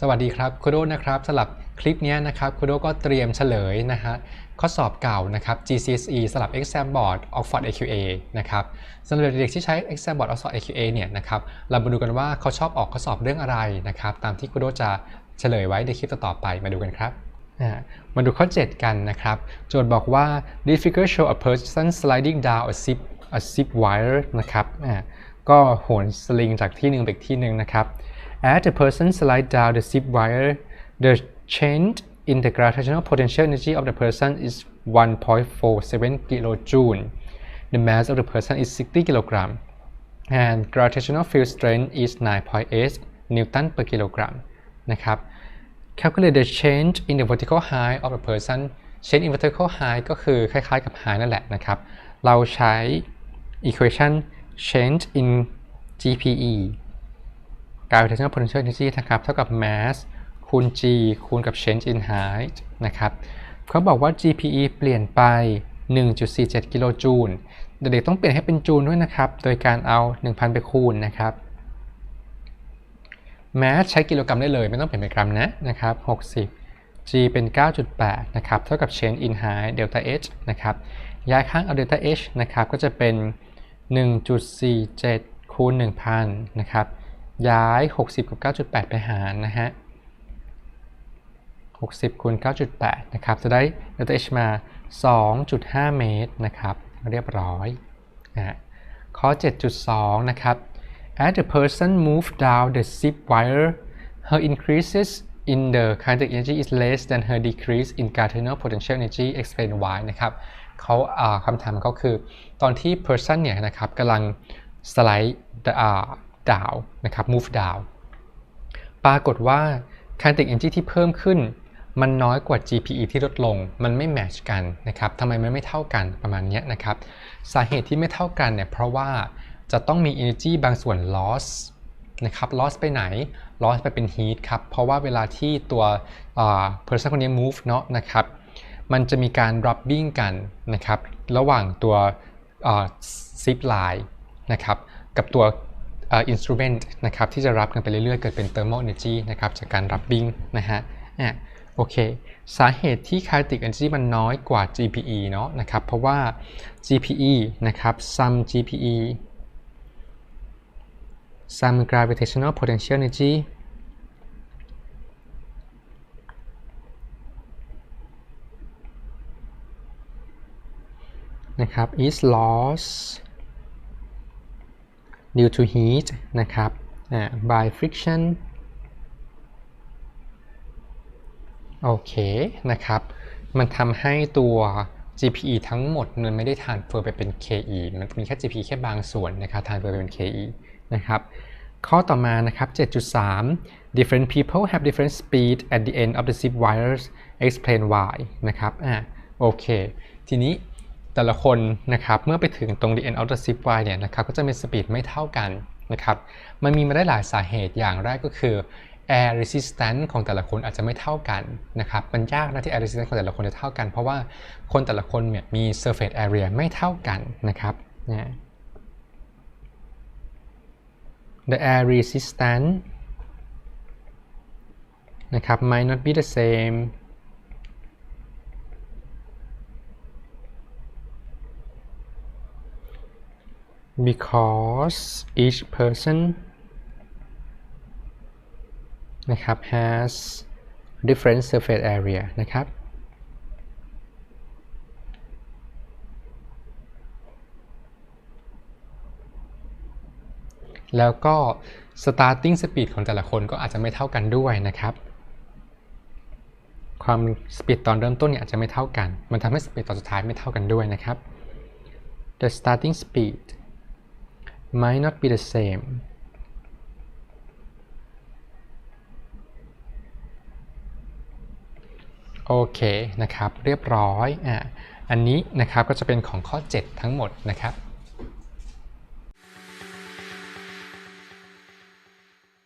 สวัสดีครับคุโดนะครับสำหรับคลิปนี้นะครับคุโดก็เตรียมเฉลยนะฮะข้อสอบเก่านะครับ GCSE สำหรับ Exam Board Oxford AQA นะครับสำหรับเด็กๆที่ใช้ Exam Board Oxford AQA เนี่ยนะครับเรามาดูกันว่าเขาชอบออกข้อสอบเรื่องอะไรนะครับตามที่คุโดจะเฉลยไว้ในคลิปต่อๆไปมาดูกันครับมาดูข้อ 7 กันนะครับ โจทย์บอกว่า this figure show a person sliding down a zip a zip wire นะครับก็โหนสลิงจากที่หนึ่งไปที่หนึ่งนะครับ As the person slide down the zip wire, the change in the gravitational potential energy of the person is 1.47 kilojoule. The mass of the person is 60 kilogram, and gravitational field strength is 9.8 Newton per kilogram. นะครับ Calculate the change in the vertical height of the person. Change in vertical height ก็คือคล้ายๆกับ height นั่นแหละนะครับ เราใช้ equation change in GPE gravitational potential energy นะครับเท่ากับ mass คูณ g คูณกับ change in height นะครับเขาบอกว่า GPE เปลี่ยนไป 1.47 กิโลจูลเด็กๆต้องเปลี่ยนให้เป็นจูลด้วยนะครับ โดยการเอา 1,000 ไปคูณนะครับ mass ใช้กิโลกรัมได้เลย ไม่ต้องเปลี่ยนเป็นกรัมนะนะครับ 60 g เป็น 9.8 นะครับ เท่ากับ change in height delta h นะครับย้ายข้างเอา delta h นะครับ ก็จะเป็น 1.47 คูณ 1,000 นะครับ ย้าย 60 กับ 9.8 ไปหารนะฮะ 60คูณ9.8 นะครับ จะได้ delta h มา 2.5 เมตรนะครับ เรียบร้อยนะข้อ 7.2 นะครับ as the person move down the zip wire her increases in the kinetic energy is less than her decrease in gravitational potential energy explain why นะครับเขาคำถามเขาคือ ตอนที่ person เนี่ยนะครับกำลังสไลด์ ดาวนะครับ move down ปรากฏว่า kinetic energy ที่เพิ่มขึ้น มันน้อยกว่า GPE ที่ลดลง มันไม่แมชกันนะครับทำไมมันไม่เท่ากันประมาณนี้นะครับ สาเหตุที่ไม่เท่ากันเนี่ยเพราะว่าจะต้องมี energy บางส่วน loss นะครับ loss ไปไหน loss ไปเป็น heat ครับ เพราะว่าเวลาที่ตัว person คนนี้ move เนาะนะครับมันจะมีการ rubbing กันนะครับ ระหว่างตัว zip line นะครับ กับตัว อินสตูเมนต์นะครับที่จะรับกันไปเรื่อยๆ เกิดเป็นเทอร์โมเอเนจีนะครับจากการรับบิงนะฮะอะโอเค สาเหตุที่คาติเอน energy มันน้อยกว่า GPE เนาะนะครับ เพราะว่า GPE นะครับซัม GPE ซัมก gravitational potential energy นะครับ is lost due to heat นะครับ by friction โอเคนะครับ มันทำให้ตัว GPE ทั้งหมดมันไม่ได้ทานเฟอร์ไปเป็น KE มันมีแค่ GPE แค่บางส่วนนะครับทานเฟอร์ไปเป็น KE นะครับ ข้อต่อมานะครับ 7.3 different people have different speed at the end of the zip wires explain why นะครับ อ่า โอเค ทีนี้ แต่ละคนนะครับเมื่อไปถึงตรง the end of the zip wire เนี่ยนะครับก็จะมีสปีดไม่เท่ากันนะครับมันมีมาได้หลายสาเหตุอย่างแรกก็คือ air resistance ของแต่ละคนอาจจะไม่เท่ากันนะครับมันยากนะที่ air resistance ของแต่ละคนจะเท่ากัน เพราะว่าคนแต่ละคนเนี่ยมี surface area ไม่เท่ากันนะครับนะ the air resistance นะครับ might not be the same because each person นะครับ has different surface area นะครับ แล้วก็ starting speed ของแต่ละคนก็อาจจะไม่เท่ากันด้วยนะครับ ความสปีดตอนเริ่มต้นเนี่ยอาจจะไม่เท่ากัน มันทำให้สปีดตอนสุดท้ายไม่เท่ากันด้วยนะครับ the starting speed might not be the same โอเคนะครับ เรียบร้อยอะอันนี้นะครับก็จะเป็นของข้อ 7 ทั้งหมดนะครับ